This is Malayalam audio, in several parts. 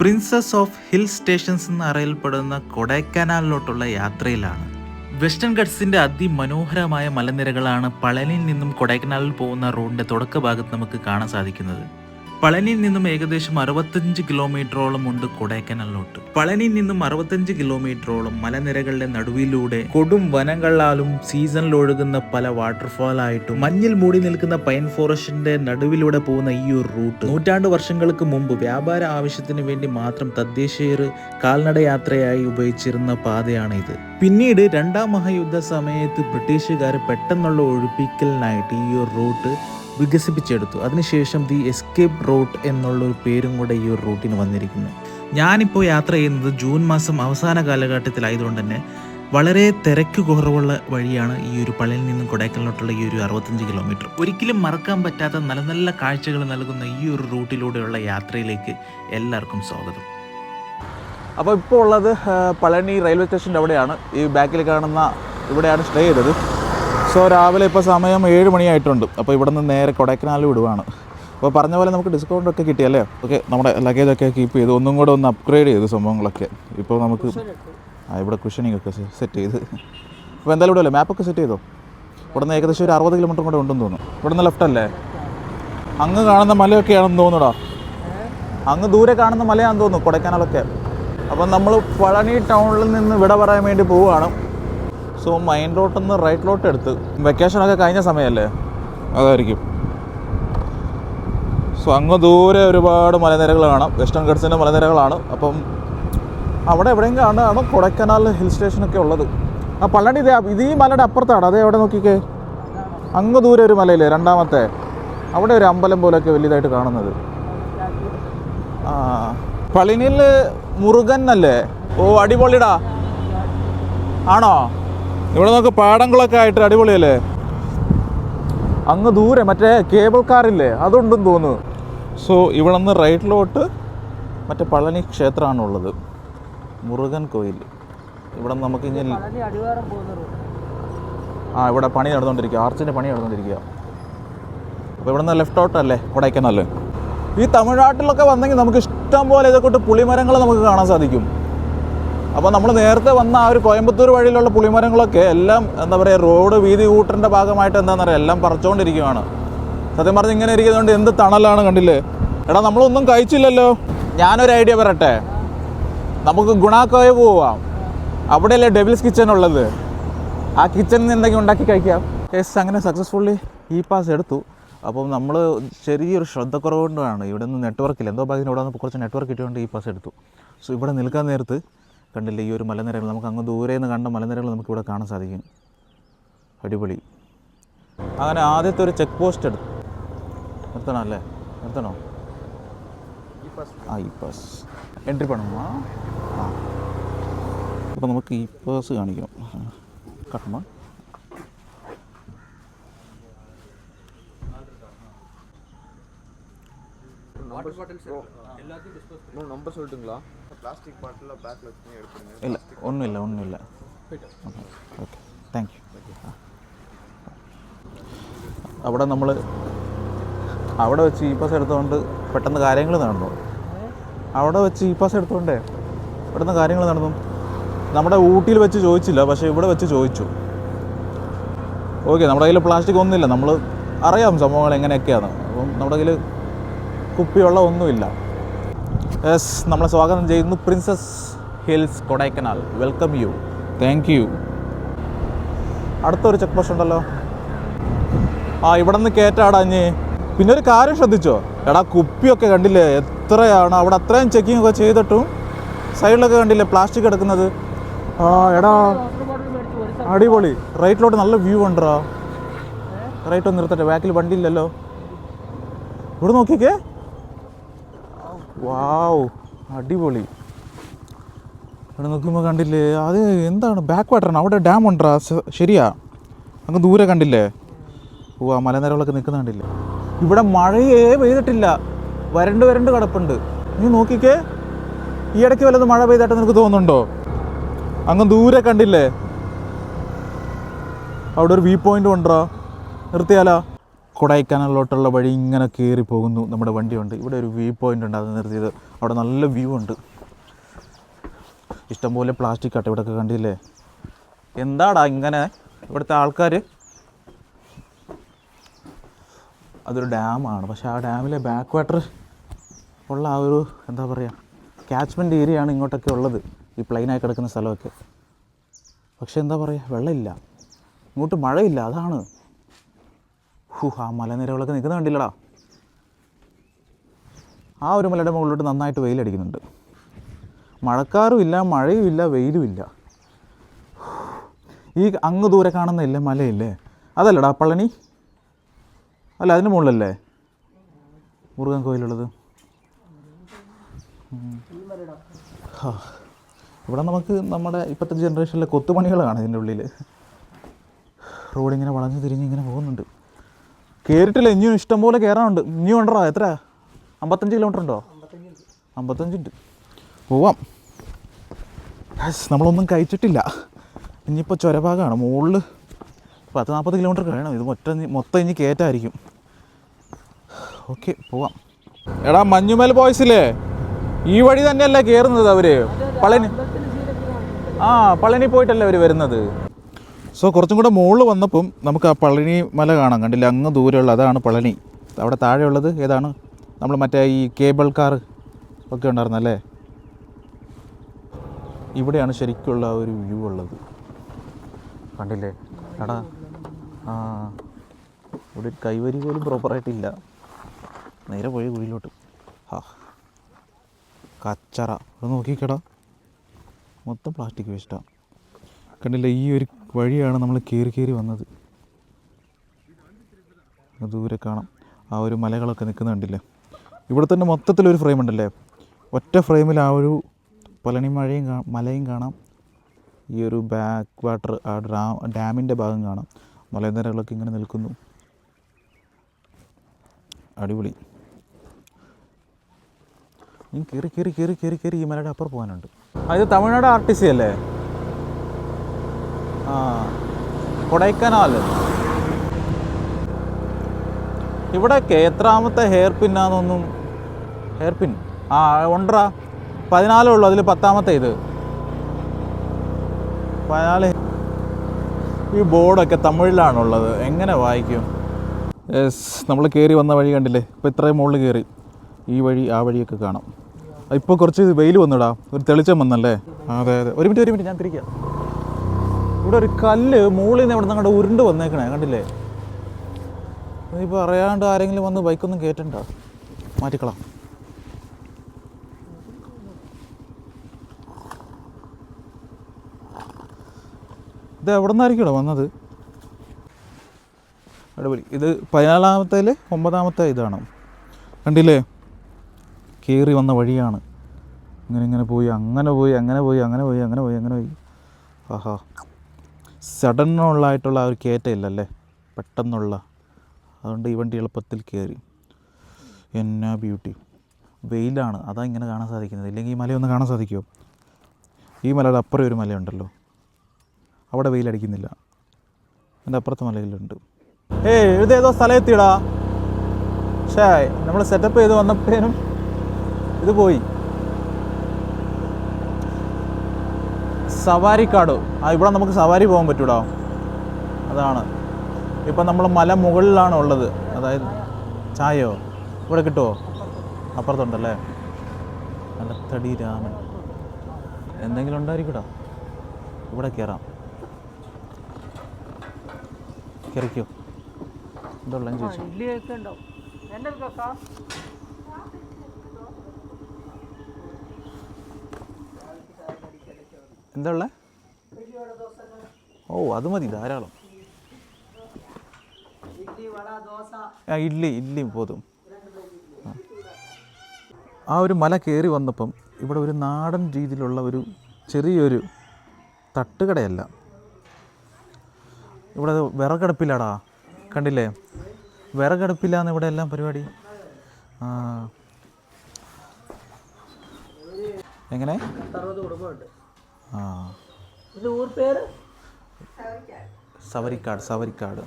പ്രിൻസസ് ഓഫ് ഹിൽ സ്റ്റേഷൻസ് എന്ന് അറിയപ്പെടുന്ന കൊടൈക്കനാലിലോട്ടുള്ള യാത്രയിലാണ്. വെസ്റ്റേൺ ഗട്ട്സിന്റെ അതിമനോഹരമായ മലനിരകളാണ് പളനിയിൽ നിന്നും കൊടൈക്കനാലിൽ പോകുന്ന റോഡിന്റെ തുടക്ക ഭാഗത്ത് നമുക്ക് കാണാൻ സാധിക്കുന്നത്. പളനിയിൽ നിന്നും ഏകദേശം അറുപത്തഞ്ച് കിലോമീറ്ററോളം ഉണ്ട് കൊടൈക്കനാലിലോട്ട്. പളനിയിൽ നിന്നും അറുപത്തഞ്ച് കിലോമീറ്ററോളം മലനിരകളുടെ നടുവിലൂടെ കൊടും വനങ്ങളാലും സീസണിൽ ഒഴുകുന്ന പല വാട്ടർഫാൾ ആയിട്ടും മഞ്ഞിൽ മൂടി നിൽക്കുന്ന പൈൻ ഫോറസ്റ്റിന്റെ നടുവിലൂടെ പോകുന്ന ഈ ഒരു റൂട്ട് നൂറ്റാണ്ട് വർഷങ്ങൾക്ക് മുമ്പ് വ്യാപാര ആവശ്യത്തിന് വേണ്ടി മാത്രം തദ്ദേശീയർ കാൽനട യാത്രയായി ഉപയോഗിച്ചിരുന്ന പാതയാണ് ഇത് പിന്നീട് രണ്ടാം മഹായുദ്ധ സമയത്ത് ബ്രിട്ടീഷുകാർ പെട്ടെന്നുള്ള ഒഴിപ്പിക്കലിനായിട്ട് ഈ ഒരു റൂട്ട് വികസിപ്പിച്ചെടുത്തു. അതിനുശേഷം ദി എസ്കേപ്പ് റൂട്ട് എന്നുള്ളൊരു പേരും കൂടെ ഈ ഒരു റൂട്ടിന് വന്നിരിക്കുന്നു. ഞാനിപ്പോൾ യാത്ര ചെയ്യുന്നത് ജൂൺ മാസം അവസാന കാലഘട്ടത്തിലായതുകൊണ്ട് തന്നെ വളരെ തിരക്ക് കുറവുള്ള വഴിയാണ് ഈ ഒരു പള്ളിയിൽ നിന്നും കൊടൈക്കനാലോട്ടുള്ള ഈ ഒരു അറുപത്തഞ്ച് കിലോമീറ്റർ. ഒരിക്കലും മറക്കാൻ പറ്റാത്ത നല്ല നല്ല കാഴ്ചകൾ നൽകുന്ന ഈ ഒരു റൂട്ടിലൂടെയുള്ള യാത്രയിലേക്ക് എല്ലാവർക്കും സ്വാഗതം. അപ്പോൾ ഇപ്പോൾ ഉള്ളത് പളനി റെയിൽവേ സ്റ്റേഷന്റെ അവിടെയാണ്. ഈ ബാക്കിൽ കാണുന്ന ഇവിടെയാണ് സ്റ്റേ ചെയ്തത്. സോ രാവിലെ ഇപ്പോൾ സമയം ഏഴ് മണിയായിട്ടുണ്ട്. അപ്പോൾ ഇവിടെ നിന്ന് നേരെ കൊടൈക്കനാൽ വിടുവാണ്. അപ്പോൾ പറഞ്ഞ പോലെ നമുക്ക് ഡിസ്കൗണ്ട് ഒക്കെ കിട്ടിയല്ലേ? ഓക്കെ നമ്മുടെ ലഗേജ് ഒക്കെ കീപ്പ് ചെയ്ത് ഒന്നും കൂടെ ഒന്ന് അപ്ഗ്രേഡ് ചെയ്ത് സംഭവങ്ങളൊക്കെ. ഇപ്പോൾ നമുക്ക് ആ ഇവിടെ കുഷനിങ് ഒക്കെ സെറ്റ് ചെയ്ത്. അപ്പോൾ എന്തായാലും ഇവിടെ അല്ലേ? മാപ്പൊക്കെ സെറ്റ് ചെയ്തോ? ഇവിടെ നിന്ന് ഏകദേശം ഒരു അറുപത് കിലോമീറ്റർ കൂടെ ഉണ്ടെന്ന് തോന്നുന്നു. ഇവിടെ നിന്ന് ലെഫ്റ്റ് അല്ലേ? അങ്ങ് കാണുന്ന മലയൊക്കെയാണെന്ന് തോന്നുടാ അങ്ങ് ദൂരെ കാണുന്ന മലയാണെന്ന് തോന്നുന്നു കൊടൈക്കനാലൊക്കെ. അപ്പം നമ്മൾ പഴനി ടൗണിൽ നിന്ന് വിട പറയാൻ വേണ്ടി പോവുകയാണ്. സോ മൈൻ റോട്ടിൽ നിന്ന് റൈറ്റിലോട്ട് എടുത്ത്. വെക്കേഷനൊക്കെ കഴിഞ്ഞ സമയമല്ലേ അതായിരിക്കും. സോ അങ്ങ് ദൂരെ ഒരുപാട് മലനിരകൾ കാണാം. വെസ്റ്റേൺ ഗഡ്സിന്റെ മലനിരകളാണ്. അപ്പം അവിടെ എവിടെയെങ്കിലും ആണ് കൊടൈക്കനാൽ ഹിൽ സ്റ്റേഷനൊക്കെ ഉള്ളത്. ആ പള്ളണ്ടി ഇതേ ഇത് ഈ മലയുടെ അപ്പുറത്താണ്. അതേ എവിടെ നോക്കിക്കേ? അങ്ങ് ദൂരെ ഒരു മലയില്ലേ? രണ്ടാമത്തെ. അവിടെ ഒരു അമ്പലം പോലെയൊക്കെ വലിയതായിട്ട് കാണുന്നത്. ആ. പളിനിൽ മുരുകൻ അല്ലേ? ഓ അടിപൊളിടാ. ആണോ? ഇവിടെ നമുക്ക് പാടങ്ങളൊക്കെ ആയിട്ട് അടിപൊളിയല്ലേ? അങ്ങ് ദൂരെ മറ്റേ കേബിൾ കാറില്ലേ അതുണ്ടെന്ന് തോന്നുന്നു. സോ ഇവിടെ നിന്ന് റൈറ്റിലോട്ട് മറ്റേ പളനി ക്ഷേത്രമാണ് ഉള്ളത് മുരുകൻ കോയിൽ. ഇവിടെ നമുക്ക് ഇനി ആ ഇവിടെ പണി നടന്നുകൊണ്ടിരിക്കുക. ആർച്ചിന്റെ പണി നടന്നുകൊണ്ടിരിക്കുക. അപ്പോൾ ഇവിടെ നിന്ന് ലെഫ്റ്റോട്ടല്ലേ കൊടൈക്കനാൽ ഈ തമിഴ്നാട്ടിലൊക്കെ വന്നെങ്കിൽ നമുക്ക് ഇഷ്ടം പോലെ ഇതൊക്കെ പുളിമരങ്ങൾ നമുക്ക് കാണാൻ സാധിക്കും. അപ്പോൾ നമ്മൾ നേരത്തെ വന്ന ആ ഒരു കോയമ്പത്തൂർ വഴിയിലുള്ള പുളിമരങ്ങളൊക്കെ എല്ലാം എന്താ പറയുക റോഡ് വീതി കൂട്ടറിന്റെ ഭാഗമായിട്ട് എന്താണെന്ന് പറയുക എല്ലാം പറിച്ചുകൊണ്ടിരിക്കുകയാണ് സത്യം പറഞ്ഞ് ഇങ്ങനെ ഇരിക്കുന്നതുകൊണ്ട് എന്ത് തണലാണ് കണ്ടില്ലേ? എടാ നമ്മളൊന്നും കഴിച്ചില്ലല്ലോ. ഞാനൊരു ഐഡിയ പറയട്ടെ? നമുക്ക് ഗുണാക്കോയ പോവാം. അവിടെയല്ലേ ഡെവിൽസ് കിച്ചൺ ഉള്ളത്? ആ കിച്ചണിൽ എന്തെങ്കിലും ഉണ്ടാക്കി കഴിക്കാം. യെസ് അങ്ങനെ സക്സസ്ഫുള്ളി ഈ പാസ് എടുത്തു. അപ്പം നമ്മൾ ചെറിയൊരു ശ്രദ്ധ കുറവുകൊണ്ടാണ് ഇവിടെ നിന്ന് നെറ്റ്വർക്കില്ല എന്തോ ഭാഗ്യം ഇവിടെ നിന്ന് കുറച്ച് നെറ്റ്വർക്ക് കിട്ടിയതുകൊണ്ട് ഈ പാസ് എടുത്തു. സോ ഇവിടെ നിൽക്കാൻ നേരത്ത് കണ്ടില്ലേ ഈ ഒരു മലനിരകൾ നമുക്ക് അങ്ങ് ദൂരെ നിന്ന് കണ്ട മലനിരകൾ നമുക്ക് ഇവിടെ കാണാൻ സാധിക്കും അടിപൊളി അങ്ങനെ ആദ്യത്തെ ഒരു ചെക്ക് പോസ്റ്റ് എടുത്തു നിർത്തണം അല്ലേ നിർത്തണോ ആ ഈ പാസ് എൻട്രി പണമാ ആ അപ്പോൾ നമുക്ക് ഈ പേഴ്സ് കാണിക്കാം കട്ടണോ நம்பர் சொல்லட்டுங்களா பிளாஸ்டிக் பாட்டில் பேக்கில் வச்சு எடுத்துருங்க ഇല്ല ഒന്നുമില്ല ഒന്നുമില്ല ഓക്കെ താങ്ക് യു അവിടെ നമ്മൾ അവിടെ വെച്ച് ഈ പാസ് എടുത്തുകൊണ്ട് പെട്ടെന്ന് കാര്യങ്ങൾ നടന്നു അവിടെ വെച്ച് ഈ പാസ് എടുത്തുകൊണ്ടേ പെട്ടെന്ന് കാര്യങ്ങൾ നടന്നു നമ്മുടെ ഊട്ടിയിൽ വെച്ച് ചോദിച്ചില്ല പക്ഷേ ഇവിടെ വെച്ച് ചോദിച്ചു ഓക്കെ നമ്മുടെ കയ്യിൽ പ്ലാസ്റ്റിക് ഒന്നുമില്ല നമ്മൾ അറിയാം സംഭവങ്ങൾ എങ്ങനെയൊക്കെയാണ് അപ്പം നമ്മുടെ കയ്യിൽ കുപ്പിയുള്ള ഒന്നുമില്ല യെസ് നമ്മളെ സ്വാഗതം ചെയ്യുന്നു Princess Hills Kodaikanal. Welcome you thank you അടുത്തൊരു ചെക്ക് പോസ്റ്റ് ഉണ്ടല്ലോ. ആ ഇവിടെ നിന്ന് കയറ്റാടാ ഇനി. പിന്നെ ഒരു കാര്യം ശ്രദ്ധിച്ചോ? എടാ കുപ്പിയൊക്കെ കണ്ടില്ലേ? എത്രയാണ്? അവിടെ അത്രയും ചെക്കിംഗ് ഒക്കെ ചെയ്തിട്ടും സൈഡിലൊക്കെ കണ്ടില്ലേ പ്ലാസ്റ്റിക് എടുക്കുന്നത്? ആ എടാ അടിപൊളി. റൈറ്റിലോട്ട് നല്ല വ്യൂ ഉണ്ടോ റൈറ്റ് ഒന്ന് നിർത്തട്ടെ. ബാക്കിൽ വണ്ടി ഇല്ലല്ലോ. ഇവിടെ നോക്കിക്കേ. വാവ് അടിപൊളി. അവിടെ നോക്കുമ്പോൾ കണ്ടില്ലേ? അത് എന്താണ്? ബാക്ക് വാട്ടറാണ് അവിടെ ഡാം ഉണ്ടാ ശരിയാ. അങ്ങ് ദൂരെ കണ്ടില്ലേ? ഓ ആ മലനിരകളൊക്കെ നിൽക്കുന്ന കണ്ടില്ലേ? ഇവിടെ മഴയേ പെയ്തിട്ടില്ല. വരണ്ട് വരണ്ട് കിടപ്പുണ്ട്. നീ നോക്കിക്കേ. ഈ ഇടയ്ക്ക് വല്ലത് മഴ പെയ്തായിട്ട് നിനക്ക് തോന്നുന്നുണ്ടോ? അങ്ങ് ദൂരെ കണ്ടില്ലേ? അവിടെ ഒരു വ്യൂ പോയിന്റ് ഉണ്ടോ നിർത്തിയാലോ. കൊടൈക്കനാലിലോട്ടുള്ള വഴി ഇങ്ങനെ കയറി പോകുന്നു നമ്മുടെ വണ്ടിയുണ്ട്. ഇവിടെ ഒരു വ്യൂ പോയിന്റ് ഉണ്ട്. അത് നിർത്തിയത്. അവിടെ നല്ല വ്യൂ ഉണ്ട്. ഇഷ്ടംപോലെ പ്ലാസ്റ്റിക് ആട്ടെ ഇവിടെയൊക്കെ കണ്ടില്ലേ? എന്താടാ ഇങ്ങനെ? ഇവിടുത്തെ ആൾക്കാർ അതൊരു ഡാമാണ് പക്ഷേ ആ ഡാമിലെ ബാക്ക് വാട്ടർ ഉള്ള ആ ഒരു എന്താ പറയുക ഏരിയ ആണ് ഇങ്ങോട്ടൊക്കെ ഉള്ളത്. ഈ പ്ലെയിനായി കിടക്കുന്ന സ്ഥലമൊക്കെ. പക്ഷേ എന്താ പറയുക വെള്ളമില്ല. ഇങ്ങോട്ട് മഴയില്ല. അതാണ്. ഹൂ ആ മലനിരകളൊക്കെ നിൽക്കുന്ന കണ്ടില്ലടാ. ആ ഒരു മലയുടെ മുകളിലോട്ട് നന്നായിട്ട് വെയിലടിക്കുന്നുണ്ട്. മഴക്കാറും ഇല്ല മഴയും ഇല്ല വെയിലും ഇല്ല ഈ അങ്ങ് ദൂരെ കാണുന്ന ഇല്ലേ മലയില്ലേ? അതല്ലടാ പളനി? അല്ല അതിന് മുകളിലല്ലേ? മുരുകൻ കോയിലുള്ളത്. ഇവിടെ നമുക്ക് നമ്മുടെ ഇപ്പോഴത്തെ ജനറേഷനിലെ കൊത്തുപണികളാണ് ഇതിന്റെ ഉള്ളിൽ റോഡിങ്ങനെ വളഞ്ഞു തിരിഞ്ഞ് ഇങ്ങനെ പോകുന്നുണ്ട്. കയറിയിട്ടില്ല ഇനിയും ഇഷ്ടം പോലെ കയറാനുണ്ട് ഇനിയും ഉണ്ടോ? എത്ര? അമ്പത്തഞ്ച് കിലോമീറ്റർ ഉണ്ടോ? അമ്പത്തഞ്ചുണ്ട്. പോവാം. നമ്മളൊന്നും കഴിച്ചിട്ടില്ല. ഇനിയിപ്പോൾ ചുരഭാഗമാണ് മുകളിൽ പത്ത് നാൽപ്പത് കിലോമീറ്റർ കഴിയണം. ഇത് മൊത്തം മൊത്തം ഇനി കയറ്റായിരിക്കും ഓക്കെ പോവാം. എടാ മഞ്ഞുമൽ ബോയ്സില്ലേ ഈ വഴി തന്നെയല്ലേ കയറുന്നത് അവർ? പളനി ആ പളനി പോയിട്ടല്ലേ അവർ വരുന്നത്? സോ കുറച്ചും കൂടെ മുകളിൽ വന്നപ്പം നമുക്ക് ആ പളനി മല കാണാം. കണ്ടില്ല? അങ്ങ് ദൂരെയുള്ള അതാണ് പളനി. അവിടെ താഴെയുള്ളത് ഏതാണ്? നമ്മൾ മറ്റേ ഈ കേബിൾ കാർ ഒക്കെ ഉണ്ടായിരുന്നല്ലേ? ഇവിടെയാണ് ശരിക്കുള്ള ഒരു വ്യൂ ഉള്ളത്. കണ്ടില്ലേ? എടാ. ആ. ഇവിടെ കൈവരി പോലും പ്രോപ്പറായിട്ടില്ല നേരെ പോയി കുഴിയിലോട്ട്. ഹാ. കച്ചറ. ഇവിടെ നോക്കിക്കടാ. മൊത്തം പ്ലാസ്റ്റിക് വേസ്റ്റാണ് കണ്ടില്ല ഈ ഒരു വഴിയാണ് നമ്മൾ കയറി കയറി വന്നത്. ദൂരെ കാണാം. ആ ഒരു മലകളൊക്കെ നിൽക്കുന്ന കണ്ടില്ലേ? ഇവിടെ തന്നെ മൊത്തത്തിലൊരു ഫ്രെയിം ഉണ്ടല്ലേ? ഒറ്റ ഫ്രെയിമിൽ ആ ഒരു പളനി മഴയും മലയും കാണാം. ഈ ഒരു ബാക്ക് വാട്ടർ ആ ഡാ ഡാമിന്റെ ഭാഗം കാണാം. മലനിരകളൊക്കെ ഇങ്ങനെ നിൽക്കുന്നു. അടിപൊളി. ഇനി കയറി കയറി കയറി കയറി കയറി ഈ മലയുടെ അപ്പുറം പോകാനുണ്ട്. അത് തമിഴ്നാട് ആർ ടി സി അല്ലേ? ആ. കൊടൈക്കനാൽ. ഇവിടെ കേത്രാമത്തെ ഹെയർ പിന്നാന്നൊന്നും ഹെയർ പിൻ? ആ ഉണ്ടറാ പതിനാലേ ഉള്ളൂ അതിൽ പത്താമത്തെ ഇത്. പതിനാല്. ഈ ബോർഡൊക്കെ തമിഴിലാണുള്ളത്. എങ്ങനെ വായിക്കും? യെസ് നമ്മൾ കയറി വന്ന വഴി കണ്ടില്ലേ? ഇപ്പോൾ ഇത്രയും മുകളിൽ കയറി ഈ വഴി ആ വഴിയൊക്കെ കാണാം. ഇപ്പോൾ കുറച്ച് വെയിൽ വന്നിടാ. ഒരു തെളിച്ചം വന്നല്ലേ? അതെ അതെ. ഒരു മിനിറ്റ് ഒരു മിനിറ്റ് ഞാൻ തിരിക്കാം. ഇവിടെ ഒരു കല്ല് മുകളിൽ നിന്ന് ഇവിടെ നിന്ന് അങ്ങോട്ട് ഉരുണ്ട് വന്നേക്കണേ കണ്ടില്ലേ? ഇപ്പോൾ അറിയാണ്ട് ആരെങ്കിലും വന്ന് ബൈക്കൊന്നും കയറ്റണ്ട മാറ്റിക്കളാം. ഇത് എവിടെ നിന്നായിരിക്കുമോ വന്നത്? അടിപൊളി. ഇത് പതിനാലാമത്തേൽ ഒമ്പതാമത്തെ ഇതാണ്. കണ്ടില്ലേ? കയറി വന്ന വഴിയാണ്. ഇങ്ങനെ ഇങ്ങനെ പോയി അങ്ങനെ പോയി അങ്ങനെ പോയി അങ്ങനെ പോയി അങ്ങനെ പോയി അങ്ങനെ പോയി. ആഹാ. സഡനുള്ളായിട്ടുള്ള ആ ഒരു കയറ്റമില്ലല്ലേ പെട്ടെന്നുള്ള. അതുകൊണ്ട് ഈ വണ്ടി എളുപ്പത്തിൽ കയറി എന്നാ ബ്യൂട്ടി വെയിലാണ്. അതാ ഇങ്ങനെ കാണാൻ സാധിക്കുന്നത്. ഇല്ലെങ്കിൽ ഈ മലയൊന്ന് കാണാൻ സാധിക്കുമോ ഈ മലയുടെ അപ്പുറം ഒരു മലയുണ്ടല്ലോ. അവിടെ വെയിലടിക്കുന്നില്ല. എന്റെ അപ്പുറത്തെ മലയിലുണ്ട്. ഏയ് ഇതേതോ സ്ഥലം എത്തിയടാ പക്ഷേ നമ്മൾ സെറ്റപ്പ് ചെയ്ത് വന്നപ്പോഴേനും ഇത് പോയി. സവാരിക്കാട്. ആ ഇവിടെ നമുക്ക് സവാരി പോകാൻ പറ്റൂടാ. അതാണ്. ഇപ്പം നമ്മൾ മല മുകളിലാണ് ഉള്ളത്. അതായത് ചായയോ? ഇവിടെ കിട്ടുമോ അപ്പുറത്തുണ്ടല്ലേ? അലത്തടി രാമൻ. എന്തെങ്കിലും ഉണ്ടായിരിക്കടാ. ഇവിടെ കയറാം. കയറിക്കോ. എന്തുള്ള ചോദിച്ചു ഇഡ്ഡലിയൊക്കെ ഉണ്ടാവും എന്റെ കേൾക്കാം എന്താ ഉള്ളത് ഓ അത് മതി ധാരാളം. ആ ഇഡ്ലി ഇഡ്ഡലി പോതും. ആ. ഒരു മല കയറി വന്നപ്പം ഇവിടെ ഒരു നാടൻ രീതിയിലുള്ള ഒരു ചെറിയൊരു തട്ടുകടയല്ല. ഇവിടെ വിറകടുപ്പിലാടാ കണ്ടില്ലേ? വിറകടുപ്പില്ലാന്ന് ഇവിടെ എല്ലാം പരിപാടി. എങ്ങനെ? ഇത് ഊർ പേര് സവരിക്കാട്. സവരിക്കാട്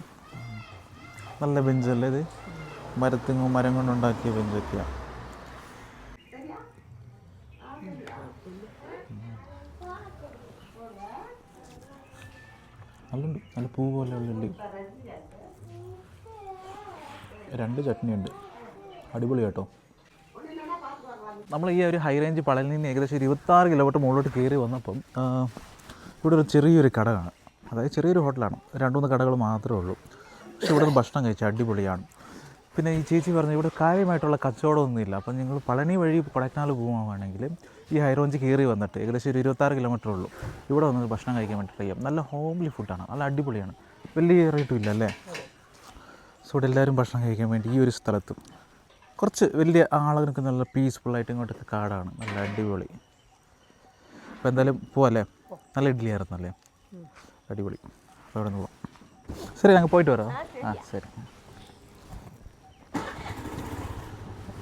നല്ല ബെഞ്ചല്ലേ ഇത്? മരത്തിങ്ങോ മരം കൊണ്ടുണ്ടാക്കിയ ബെഞ്ചൊക്കെയാണ് നല്ലുണ്ട്. നല്ല പൂ പോലെ ഉള്ളുണ്ട്. രണ്ട് ചട്നി ഉണ്ട് അടിപൊളി കേട്ടോ. നമ്മൾ ഈ ഒരു ഹൈ റേഞ്ച് പളയിൽ നിന്ന് ഏകദേശം ഇരുപത്താറ് കിലോമീറ്റർ മുകളിലോട്ട് കയറി വന്നപ്പം ഇവിടെ ഒരു ചെറിയൊരു കട കാണാം അതായത് ചെറിയൊരു ഹോട്ടലാണ്. രണ്ട് മൂന്ന് കടകൾ മാത്രമേ ഉള്ളൂ. പക്ഷെ ഇവിടെ ഭക്ഷണം കഴിച്ചാൽ അടിപൊളിയാണ്. പിന്നെ ഈ ചേച്ചി പറഞ്ഞു ഇവിടെ കാര്യമായിട്ടുള്ള കച്ചവടമൊന്നുമില്ല. അപ്പം നിങ്ങൾ പളനി വഴി കൊടൈക്കനാൽ പോകുകയാണെങ്കിൽ ഈ ഹൈറോഞ്ച് കയറി വന്നിട്ട് ഏകദേശം ഒരു ഇരുപത്താറ് കിലോമീറ്റർ ഉള്ളൂ. ഇവിടെ വന്നിട്ട് ഭക്ഷണം കഴിക്കാൻ വേണ്ടി ട്രൈ ചെയ്യാം നല്ല ഹോംലി ഫുഡാണ് നല്ല അടിപൊളിയാണ്. വലിയ റേറ്റും ഇല്ല അല്ലേ? സോ ഇവിടെ എല്ലാവരും ഭക്ഷണം കഴിക്കാൻ വേണ്ടി ഈ ഒരു സ്ഥലത്തും കുറച്ച് വലിയ ആളുകൾക്ക് നല്ല പീസ്ഫുള്ളായിട്ട് ഇങ്ങോട്ടൊക്കെ കാടാണ്. നല്ല അടിപൊളി. അപ്പോൾ എന്തായാലും പോവല്ലേ? നല്ല ഇഡ്ഡലി ആയിരുന്നല്ലേ? അടിപൊളി. അപ്പോൾ അവിടെ നിന്ന് പോവാം. ശരി ഞങ്ങൾ പോയിട്ട് വരാം. ആ ശരി.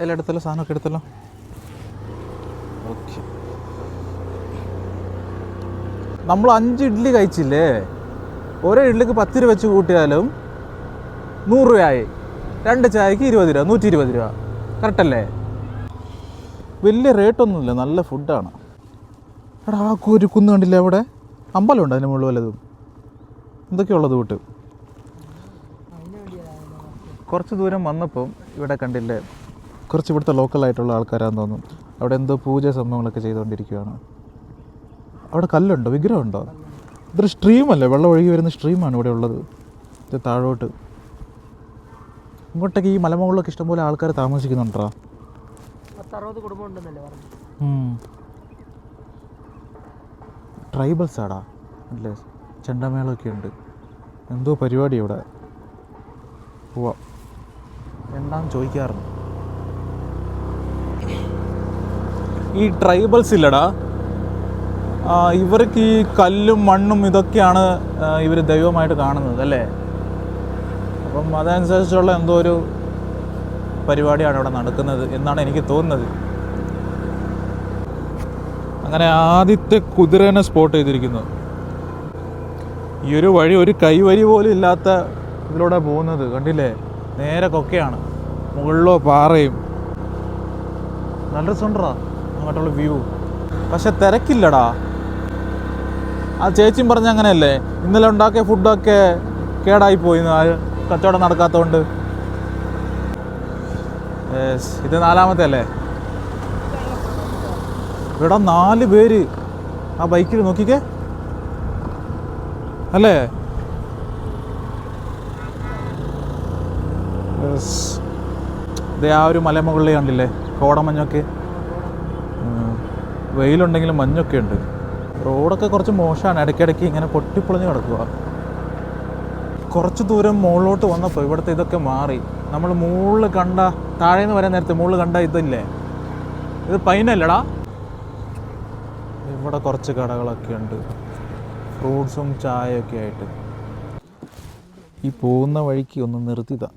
എല്ലാം എടുത്തല്ലോ? സാധനമൊക്കെ എടുത്തല്ലോ? ഓക്കെ. നമ്മൾ അഞ്ച് ഇഡ്ഡലി കഴിച്ചില്ലേ? ഓരോ ഇഡ്ഡലിക്ക് പത്ത് രൂപ വെച്ച് കൂട്ടിയാലും നൂറ് രൂപയായി. രണ്ട് ചായക്ക് ഇരുപത് രൂപ നൂറ്റി ഇരുപത് രൂപ. കറക്റ്റല്ലേ? വലിയ റേറ്റൊന്നുമില്ല നല്ല ഫുഡാണ്. എടാ ആ ഒരു കുന്ന് കണ്ടില്ല അവിടെ? അമ്പലമുണ്ട് അതിന് മുകളിൽ വല്ലതും എന്തൊക്കെയുള്ളത് വീട്ട്? കുറച്ച് ദൂരം വന്നപ്പം ഇവിടെ കണ്ടില്ലേ കുറച്ച് ഇവിടുത്തെ ലോക്കലായിട്ടുള്ള ആൾക്കാരാന്ന് തോന്നുന്നു. അവിടെ എന്തോ പൂജ സംഭവങ്ങളൊക്കെ ചെയ്തുകൊണ്ടിരിക്കുകയാണ് അവിടെ കല്ലുണ്ടോ? വിഗ്രഹമുണ്ടോ? ഇതൊരു സ്ട്രീമല്ലേ വെള്ളം ഒഴുകി വരുന്ന സ്ട്രീമാണ് ഇവിടെ ഉള്ളത്. താഴോട്ട്. ഇങ്ങോട്ടേക്ക് ഈ മലമുകളിലൊക്കെ ഇഷ്ടംപോലെ ആൾക്കാർ താമസിക്കുന്നുണ്ടോ? പത്തറുപത് കുടുംബം ഉണ്ടെന്നല്ലേ പറഞ്ഞു ട്രൈബൽസ് ആടാ. അല്ലേ? ചെണ്ടമേളമൊക്കെ ഉണ്ട്. എന്തോ പരിപാടി ഇവിടെ. പോവാം. എന്താന്ന് ചോദിക്കാറുണ്ട്. ഈ ട്രൈബൽസ് ഇല്ലടാ. ഇവർക്ക് ഈ കല്ലും മണ്ണും ഇതൊക്കെയാണ് ഇവർ ദൈവമായിട്ട് കാണുന്നത് അല്ലേ? അപ്പം അതനുസരിച്ചുള്ള എന്തോ ഒരു പരിപാടിയാണ് ഇവിടെ നടക്കുന്നത് എന്നാണ് എനിക്ക് തോന്നുന്നത്. അങ്ങനെ ആദ്യത്തെ കുതിരനെ സ്പോട്ട് ചെയ്തിരിക്കുന്നു. ഈ ഒരു വഴി ഒരു കൈവരി പോലും ഇല്ലാത്ത ഇതിലൂടെ പോകുന്നത് കണ്ടില്ലേ? നേരെ കൊക്കയാണ്. മുകളിലോ പാറയും. നല്ല രസമുണ്ടടാ അങ്ങോട്ടുള്ള വ്യൂ പക്ഷെ തിരക്കില്ലടാ. ആ ചേച്ചിയും പറഞ്ഞ അങ്ങനെയല്ലേ? ഇന്നലെ ഉണ്ടാക്കിയ ഫുഡൊക്കെ കേടായി ആ കച്ചവടം നടക്കാത്തതുകൊണ്ട് ഇത് നാലാമത്തെ അല്ലേ ഇവിടെ നാല് പേര് ആ ബൈക്കിൽ നോക്കിക്കേ. അല്ലേ? ഇതേ ആ ഒരു മലമുകളിൽ കണ്ടില്ലേ? കോടമഞ്ഞൊക്കെ. വെയിലുണ്ടെങ്കിലും മഞ്ഞൊക്കെ ഉണ്ട്. റോഡൊക്കെ കുറച്ച് മോശമാണ്. ഇടയ്ക്കിടയ്ക്ക് ഇങ്ങനെ പൊട്ടിപ്പൊളിഞ്ഞ് കിടക്കുക കുറച്ച് ദൂരം മുകളിലോട്ട് വന്നപ്പോൾ ഇവിടുത്തെ ഇതൊക്കെ മാറി. നമ്മൾ മുകളിൽ കണ്ട താഴെ നിന്ന് വരാൻ നേരത്തെ മുകളിൽ കണ്ട ഇതില്ലേ? ഇത് പൈനല്ലടാ ഇവിടെ കുറച്ച് കടകളൊക്കെ ഉണ്ട്. ഫ്രൂട്ട്സും ചായയൊക്കെ ആയിട്ട്. ഈ പോകുന്ന വഴിക്ക് ഒന്ന് നിർത്തിയതാ.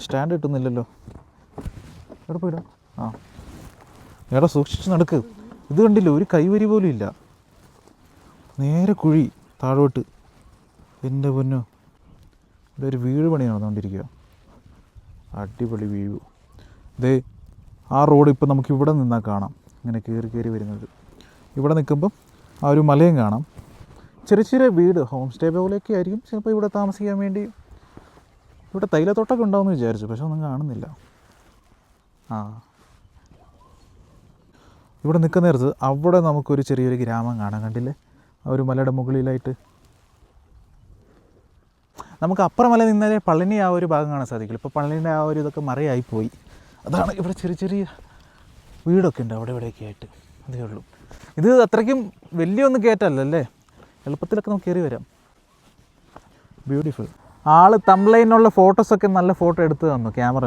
സ്റ്റാൻഡ് കിട്ടുന്നില്ലല്ലോ. എവിടെ പോയിടാ. ആ. എടാ സൂക്ഷിച്ച് നടക്ക്. ഇത് കണ്ടില്ല ഒരു കൈവരി പോലും ഇല്ല. നേരെ കുഴി താഴോട്ട്. എന്റെ പൊന്നോ. ഇവിടെ ഒരു വീട് പണി നടന്നുകൊണ്ടിരിക്കുക അടിപൊളി വ്യൂ ദേ ആ റോഡ് ഇപ്പോൾ നമുക്ക് ഇവിടെ നിന്നാൽ കാണാം. ഇങ്ങനെ കയറി കയറി വരുന്നത്. ഇവിടെ നിൽക്കുമ്പം ആ ഒരു മലയും കാണാം. ചെറിയ ചെറിയ വീട് ഹോം സ്റ്റേ പോലെയൊക്കെ ആയിരിക്കും. ചിലപ്പോൾ ഇവിടെ താമസിക്കാൻ വേണ്ടി ഇവിടെ തൈലത്തോട്ടൊക്കെ ഉണ്ടാവുമെന്ന് വിചാരിച്ചു പക്ഷെ ഒന്നും കാണുന്നില്ല. ആ. ഇവിടെ നിൽക്കുന്ന നേരത്ത് അവിടെ നമുക്കൊരു ചെറിയൊരു ഗ്രാമം കാണാൻ കണ്ടില്ലേ? ആ ഒരു മലയുടെ മുകളിലായിട്ട് നമുക്ക് അപ്പുറം വല നിന്നാലേ പളനി ആ ഒരു ഭാഗം കാണാൻ സാധിക്കില്ല. ഇപ്പോൾ പള്ളിന്റെ ആ ഒരു ഇതൊക്കെ മറയായി പോയി. അതാണ് ഇവിടെ ചെറിയ ചെറിയ വീടൊക്കെ ഉണ്ട് അവിടെ ഇവിടെയൊക്കെ ആയിട്ട്. അതേ ഉള്ളൂ. ഇത് അത്രയ്ക്കും വലിയൊന്നും കയറ്റല്ലല്ലേ എളുപ്പത്തിലൊക്കെ നമുക്ക് കയറി വരാം. ബ്യൂട്ടിഫുൾ ആൾ തംലൈനുള്ള ഫോട്ടോസൊക്കെ നല്ല ഫോട്ടോ എടുത്ത് തന്നു ക്യാമറ.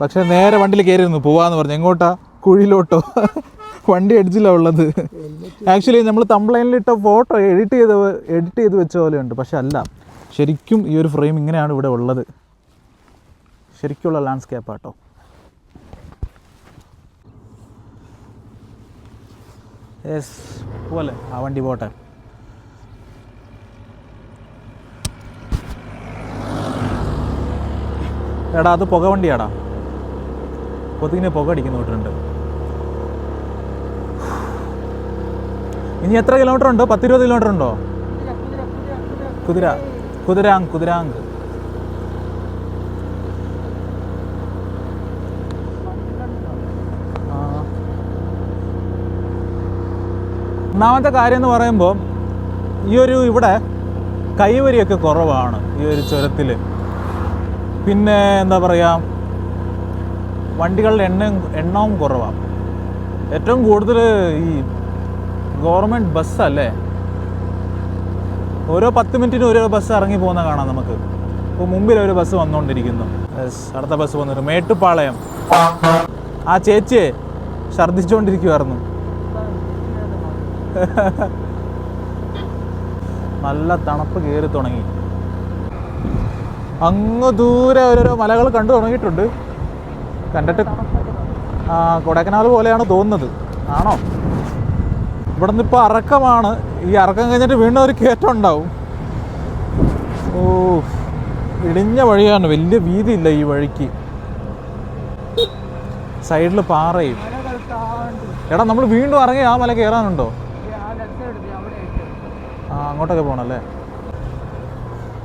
പക്ഷെ നേരെ വണ്ടിയിൽ കയറി ഇരുന്നു പോവാന്ന് പറഞ്ഞു. എങ്ങോട്ടാ? കുഴിയിലോട്ടോ? വണ്ടി എഡ്ജിലാണ് ഉള്ളത്. ആക്ച്വലി നമ്മൾ തംലൈനിലിട്ട ഫോട്ടോ എഡിറ്റ് ചെയ്ത് എഡിറ്റ് ചെയ്ത് വെച്ച പോലെ ഉണ്ട്. പക്ഷെ അല്ല. ശരിക്കും ഈ ഒരു ഫ്രെയിം ഇങ്ങനെയാണ് ഇവിടെ ഉള്ളത്. ശരിക്കുള്ള ലാൻഡ്സ്കേപ്പ് ആട്ടോ. യെസ് പോലെ ആ വണ്ടി പോട്ടെ. എടാ അത് പുക വണ്ടിയാടാ. കൊതുകിനെ പുക അടിക്കുന്ന വീട്ടിലുണ്ട് ഇനി എത്ര കിലോമീറ്റർ ഉണ്ടോ? പത്തിരുപത് കിലോമീറ്റർ ഉണ്ടോ? കുതിര. കുതിരാങ് കുതിരാങ്. ഒന്നാമത്തെ കാര്യം എന്ന് പറയുമ്പോൾ ഈ ഒരു ഇവിടെ കൈവരിയൊക്കെ കുറവാണ് ഈ ഒരു ചുരത്തിൽ പിന്നെ എന്താ പറയുക വണ്ടികളുടെ എണ്ണയും എണ്ണവും കുറവാണ് ഏറ്റവും കൂടുതൽ ഈ ഗവൺമെന്റ് ബസ്സല്ലേ? ഓരോ പത്ത് മിനിറ്റിന് ഓരോ ബസ് ഇറങ്ങി പോകുന്ന കാണാം നമുക്ക്. ഇപ്പോൾ മുമ്പിൽ ഒരു ബസ് വന്നുകൊണ്ടിരിക്കുന്നു അടുത്ത ബസ് വന്നിട്ട് മേട്ടുപ്പാളയം. ആ ചേച്ചിയെ ഛർദ്ദിച്ചുകൊണ്ടിരിക്കുമായിരുന്നു നല്ല തണുപ്പ് കയറി തുടങ്ങി. അങ്ങ് ദൂരെ ഓരോരോ മലകൾ കണ്ടു തുടങ്ങിയിട്ടുണ്ട്. കണ്ടിട്ട് ആ കൊടൈക്കനാൽ പോലെയാണ് തോന്നുന്നത്. ആണോ? ഇവിടെ നിന്ന് ഇപ്പോൾ അറക്കമാണ്. ഈ അറക്കം കഴിഞ്ഞിട്ട് വീണ്ടും ഒരു കയറ്റം ഉണ്ടാവും. ഓ ഇടിഞ്ഞ വഴിയാണ്. വലിയ വീതിയില്ല ഈ വഴിക്ക്. സൈഡിൽ പാറയും. എടാ നമ്മൾ വീണ്ടും ഇറങ്ങി ആ മല കയറാനുണ്ടോ? ആ അങ്ങോട്ടൊക്കെ പോകണല്ലേ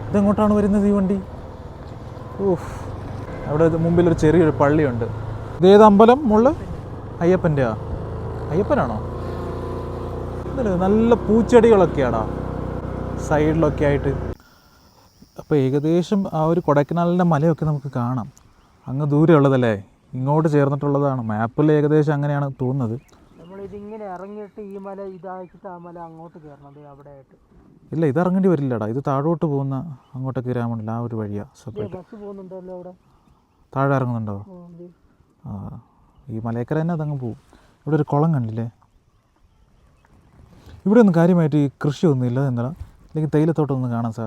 ഇതെങ്ങോട്ടാണ് വരുന്നത് ഈ വണ്ടി? ഊഫ് അവിടെ മുമ്പിൽ ഒരു ചെറിയൊരു പള്ളിയുണ്ട്. ഇതേത് അമ്പലം മുള്ള അയ്യപ്പന്റെയാ? അയ്യപ്പനാണോ? നല്ല പൂച്ചെടികളൊക്കെയാടാ. സൈഡിലൊക്കെ ആയിട്ട്. അപ്പോൾ ഏകദേശം ആ ഒരു കൊടൈക്കനാലിന്റെ മലയൊക്കെ നമുക്ക് കാണാം. അങ്ങ് ദൂരെ ഉള്ളതല്ലേ ഇങ്ങോട്ട് ചേർന്നിട്ടുള്ളതാണ്. മാപ്പിൽ ഏകദേശം അങ്ങനെയാണ് തോന്നുന്നത്. നമ്മളിതിങ്ങനെ ഇറങ്ങിയിട്ട് ഈ മല ഇതാക്കിയിട്ട് ആ മല അങ്ങോട്ട് കയറണത് അവിടെ ആയിട്ട് ഇല്ല ഇത് ഇറങ്ങേണ്ടി വരില്ലടാ. ഇത് താഴോട്ട് പോകുന്ന അങ്ങോട്ടേക്ക് വരാമണില്ല ആ ഒരു വഴിയാണ് സെപ്പറേറ്റ് ബസ് പോകുന്നുണ്ടല്ലോ അവിടെ. താഴെ ഇറങ്ങുന്നുണ്ടോ? ആ, ഈ മലയക്കര തന്നെ അതങ്ങ് പോകും ഇവിടെ ഒരു കുളം കണ്ടില്ലേ? ഇവിടെ ഒന്നും കാര്യമായിട്ട് ഈ കൃഷിയൊന്നും ഇല്ല എന്നല്ല. അല്ലെങ്കിൽ തേയിലത്തോട്ടമൊന്നും കാണാൻ സാ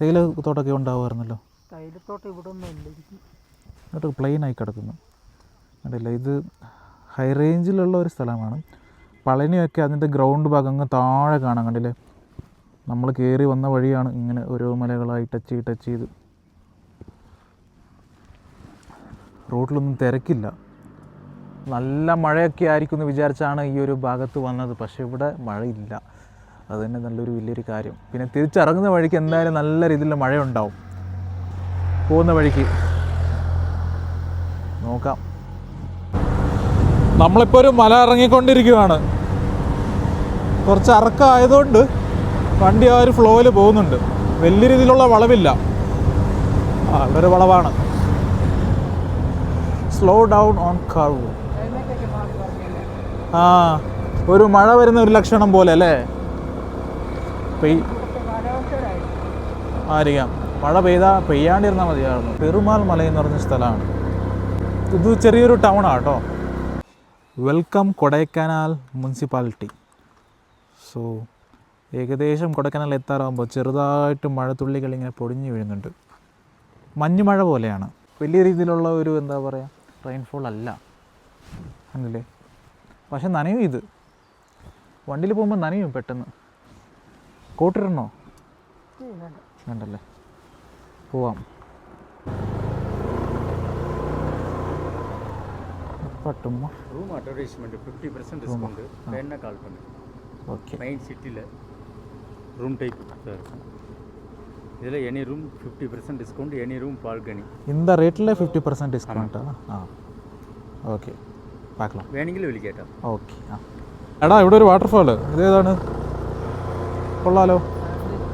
തേയിലത്തോട്ടമൊക്കെ ഉണ്ടാവുമായിരുന്നല്ലോ തൈലത്തോട്ടം ഇവിടെ ഒന്നും ഇല്ല. പ്ലെയിൻ ആയി കിടക്കുന്നു. കണ്ടില്ല? ഇത് ഹൈ റേഞ്ചിലുള്ള ഒരു സ്ഥലമാണ്. പളനിയൊക്കെ അതിന്റെ ഗ്രൗണ്ട് ഭാഗം അങ്ങ് താഴെ കാണാൻ കണ്ടില്ലേ? നമ്മൾ കയറി വന്ന വഴിയാണ് ഇങ്ങനെ ഓരോ മലകളായി ടച്ച് ചെയ്ത് ടച്ച് ചെയ്ത്. റോഡിലൊന്നും തിരക്കില്ല. നല്ല മഴയൊക്കെ ആയിരിക്കും എന്ന് വിചാരിച്ചാണ് ഈ ഒരു ഭാഗത്ത് വന്നത്. പക്ഷേ ഇവിടെ മഴയില്ല. അത് തന്നെ നല്ലൊരു വലിയൊരു കാര്യം. പിന്നെ തിരിച്ചിറങ്ങുന്ന വഴിക്ക് എന്തായാലും നല്ല രീതിയിലുള്ള മഴയുണ്ടാവും. പോകുന്ന വഴിക്ക്. നോക്കാം. നമ്മളിപ്പോൾ ഒരു മല ഇറങ്ങിക്കൊണ്ടിരിക്കുകയാണ്. കുറച്ച് അറക്കമായതുകൊണ്ട് വണ്ടി ആ ഒരു ഫ്ലോയിൽ പോകുന്നുണ്ട്. വലിയ രീതിയിലുള്ള വളവില്ല. ആ ഒരു വളവാണ്. സ്ലോ ഡൗൺ ഓൺ കർവ് ആ ഒരു മഴ വരുന്ന ഒരു ലക്ഷണം പോലെ അല്ലേ? പെയ് ആയിരിക്കാം. മഴ പെയ്താൽ പെയ്യാണ്ടിരുന്നാൽ മതിയായിരുന്നു. പെരുമാൾ മല എന്ന് പറഞ്ഞ സ്ഥലമാണ്. ഇത് ചെറിയൊരു ടൗണാണ് കേട്ടോ വെൽക്കം കൊടൈക്കനാൽ മുനിസിപ്പാലിറ്റി. സോ ഏകദേശം കൊടൈക്കനാൽ എത്താറാകുമ്പോൾ ചെറുതായിട്ട് മഴത്തുള്ളികൾ ഇങ്ങനെ പൊടിഞ്ഞു വീഴുന്നുണ്ട്. മഞ്ഞ് മഴ പോലെയാണ്. വലിയ രീതിയിലുള്ള ഒരു എന്താ പറയുക റെയിൻഫോൾ അല്ല. ആണല്ലേ പക്ഷെ നനയും ഇത് വണ്ടിയിൽ പോകുമ്പോൾ നനയും പെട്ടെന്ന് കോട്ടിടണോ ഉം, വേണ്ട വേണ്ടല്ലേ പോവാം പട്ടുമ്മ room advertisement fifty percent discount வேணா கால் பண்ணு ஓகே மெயின் சிட்டியில் ரூம் டைப் தான் இருக்கும் இதில் any room fifty percent discount any room balcony இந்த ரேட்டில் ஃபிஃப்டி பர்சன்ட் டிஸ்கவுண்ட்டா ആ ഓക്കെ പാക്കലാം வேணுங்களும் வெளி கேட்டால் ഓക്കെ ആ എടാ ഇവിടെ ഒരു വാട്ടർഫാൾ ഇതേതാണ് കൊള്ളാലോ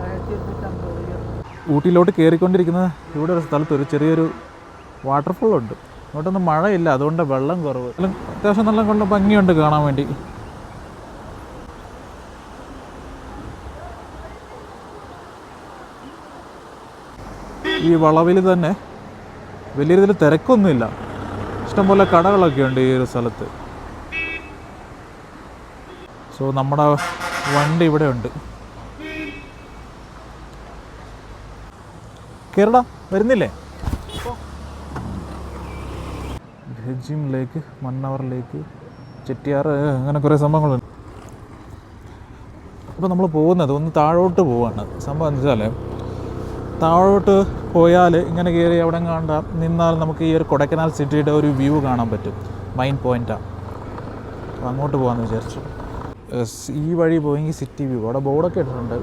ആയിരത്തി ഇരുന്നൂറ്റമ്പത് രൂപ ഊട്ടിയിലോട്ട് കയറിക്കൊണ്ടിരിക്കുന്ന ഇവിടെ ഒരു സ്ഥലത്ത് ഒരു ചെറിയൊരു വാട്ടർഫോൾ ഉണ്ട് ഇങ്ങോട്ടൊന്നും മഴയില്ല അതുകൊണ്ട് വെള്ളം കുറവ് എല്ലാം അത്യാവശ്യം നല്ല കൊണ്ട് ഭംഗിയുണ്ട് കാണാൻ വേണ്ടി ഈ വളവിൽ തന്നെ വലിയ രീതിയിൽ തിരക്കൊന്നുമില്ല ഇഷ്ടംപോലെ കടകളൊക്കെ ഉണ്ട് ഈ ഒരു സ്ഥലത്ത്. സോ നമ്മുടെ വണ്ടി ഇവിടെ ഉണ്ട്. കേരള വരുന്നില്ലേ? ഹെജിം ലേക്ക് മണ്ണവർ ലേക്ക് ചെട്ടിയാർ അങ്ങനെ കുറേ സംഭവങ്ങളുണ്ട്. അപ്പോൾ നമ്മൾ പോകുന്നത് ഒന്ന് താഴോട്ട് പോവാണ്. സംഭവം എന്താ വെച്ചാൽ താഴോട്ട് പോയാൽ ഇങ്ങനെ കയറി എവിടെ കണ്ട നിന്നാൽ നമുക്ക് ഈ ഒരു കൊടൈക്കനാൽ സിറ്റിയുടെ ഒരു വ്യൂ കാണാൻ പറ്റും. മൈൻ പോയിന്റാണ് അങ്ങോട്ട് പോകാമെന്ന് വിചാരിച്ചു. ഈ വഴി പോയെങ്കിൽ സിറ്റി വ്യൂ അവിടെ ബോർഡൊക്കെ ഇട്ടിട്ടുണ്ട്.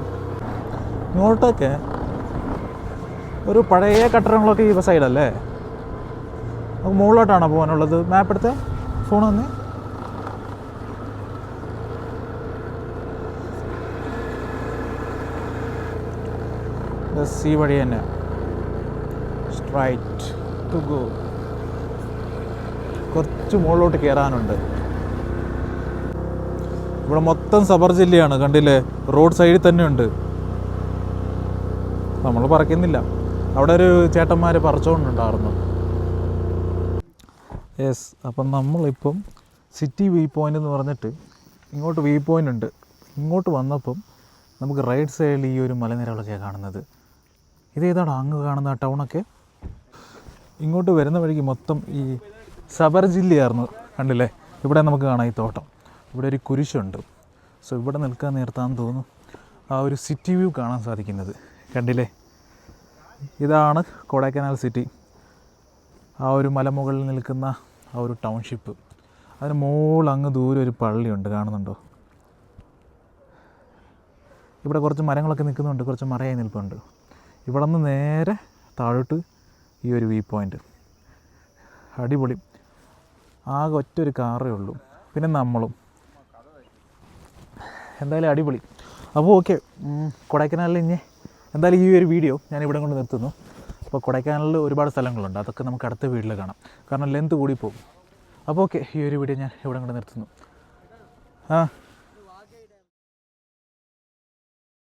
ഇങ്ങോട്ടൊക്കെ ഒരു പഴയ കട്ടിടങ്ങളൊക്കെ ഈ സൈഡല്ലേ നമുക്ക് മുകളിലോട്ടാണോ പോകാനുള്ളത്? മാപ്പ് എടുത്ത? ഫോൺ വന്നേ? ഈ വഴി തന്നെ. സ്ട്രൈറ്റ് ടു ഗോ കുറച്ച് മുകളിലോട്ട് കയറാനുണ്ട് ഇവിടെ മൊത്തം സബർ ജില്ലയാണ്. കണ്ടില്ലേ? റോഡ് സൈഡിൽ തന്നെ ഉണ്ട്. നമ്മൾ പറിക്കുന്നില്ല. അവിടെ ഒരു ചേട്ടന്മാർ പറിച്ചുകൊണ്ടുണ്ടായിരുന്നു. യെസ് അപ്പം നമ്മളിപ്പം സിറ്റി വ്യൂ പോയിന്റ് എന്ന് പറഞ്ഞിട്ട് ഇങ്ങോട്ട് വ്യൂ പോയിന്റ് ഉണ്ട്. ഇങ്ങോട്ട് വന്നപ്പം നമുക്ക് റൈറ്റ് സൈഡിൽ ഈ ഒരു മലനിരകളൊക്കെയാണ് കാണുന്നത്. ഇതേതാണ് അങ്ങ് കാണുന്ന ടൗണൊക്കെ? ഇങ്ങോട്ട് വരുന്ന വഴിക്ക് മൊത്തം ഈ സബർ ജില്ലയായിരുന്നു കണ്ടില്ലേ? ഇവിടെ നമുക്ക് കാണാം ഈ തോട്ടം. ഇവിടെ ഒരു കുരിശുണ്ട്. സോ ഇവിടെ നിൽക്കാൻ നേരത്താന്ന് തോന്നുന്നു ആ ഒരു സിറ്റി വ്യൂ കാണാൻ സാധിക്കുന്നത്. കണ്ടില്ലേ? ഇതാണ് കൊടൈക്കനാൽ സിറ്റി. ആ ഒരു മലമുകളിൽ നിൽക്കുന്ന ആ ഒരു ടൗൺഷിപ്പ്. അതിന് മുകളിൽ അങ്ങ് ദൂരെ ഒരു പള്ളിയുണ്ട്. കാണുന്നുണ്ടോ? ഇവിടെ കുറച്ച് മരങ്ങളൊക്കെ നിൽക്കുന്നുണ്ട്. കുറച്ച് മറയായി നിൽപ്പുണ്ട്. ഇവിടെ നിന്ന് നേരെ താഴോട്ട് ഈ ഒരു വ്യൂ പോയിന്റ് അടിപൊളി. ആകെ ഒറ്റ ഒരു കാറേ ഉള്ളൂ. പിന്നെ നമ്മളും. എന്തായാലും അടിപൊളി. അപ്പോൾ ഓക്കെ കൊടൈക്കനാലിൽ ഇനി എന്തായാലും ഈ ഒരു വീഡിയോ ഞാൻ ഇവിടെ കൊണ്ട് നിർത്തുന്നു. അപ്പോൾ കൊടൈക്കനാലിൽ ഒരുപാട് സ്ഥലങ്ങളുണ്ട്. അതൊക്കെ നമുക്ക് അടുത്ത വീട്ടിൽ കാണാം. കാരണം ലെന്ത് കൂടി പോകും. അപ്പോൾ ഓക്കെ ഈ ഒരു വീഡിയോ ഞാൻ ഇവിടെ കൊണ്ട് നിർത്തുന്നു. ആ.